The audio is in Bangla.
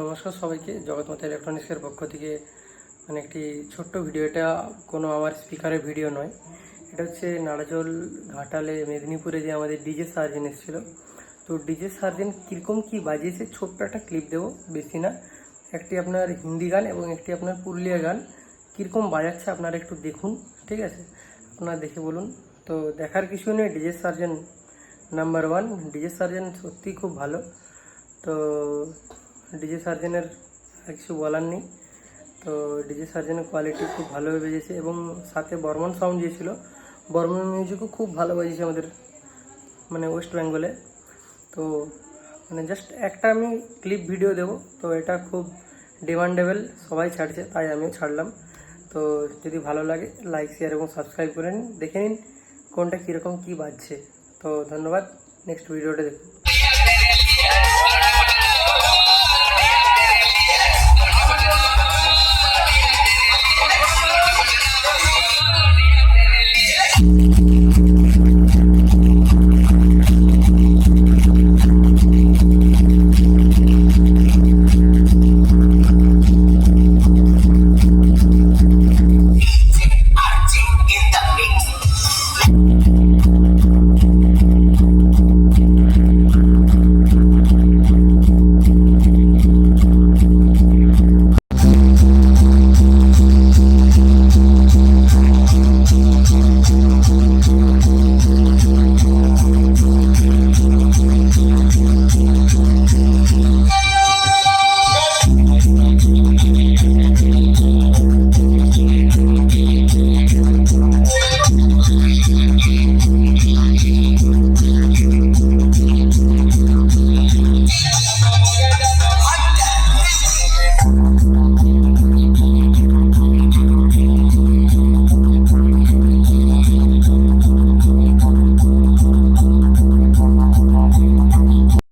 নমস্কার সবাইকে। জগৎমাতা ইলেকট্রনিক্সের পক্ষ থেকে মানে একটি ছোট্ট ভিডিও। এটা কোনো আমার স্পিকারের ভিডিও নয়। এটা হচ্ছে নাড়াজল ঘাটালে মেদিনীপুরে যে আমাদের ডিজে সার্জেন এসেছিল। তো ডিজে সার্জেন কীরকম কী বাজিয়েছে? ছোট্ট একটা ক্লিপ দেবো, বেশি না। একটি আপনার হিন্দি গান এবং একটি আপনার পুরুলিয়া গান। কীরকম বাজাচ্ছে আপনারা একটু দেখুন, ঠিক আছে? আপনারা দেখে বলুন। তো দেখার কিছু নেই, DJ Sarzen number one. DJ Sarzen সত্যিই খুব ভালো। তো ডিজে সার্জেনের আর কিছু বলার নেই। তো ডিজে সার্জেনের কোয়ালিটি খুব ভালোভাবে বেজেছে এবং সাথে বর্মন সাউন্ড যে ছিল বর্মন মিউজিকও খুব ভালো বাজিয়েছে আমাদের মানে ওয়েস্ট বেঙ্গলে তো মানে জাস্ট একটা আমি ক্লিপ ভিডিও দেব। তো এটা খুব ডিমান্ডেবল সবাই ছাড়ছে, তাই আমিও ছাড়লাম। তো যদি ভালো লাগে লাইক শেয়ার এবং সাবস্ক্রাইব করে নিন। দেখে নিন কোনটা কীরকম কী বাজছে। তো ধন্যবাদ নেক্সট ভিডিওটা দেখুন। Mm-hmm.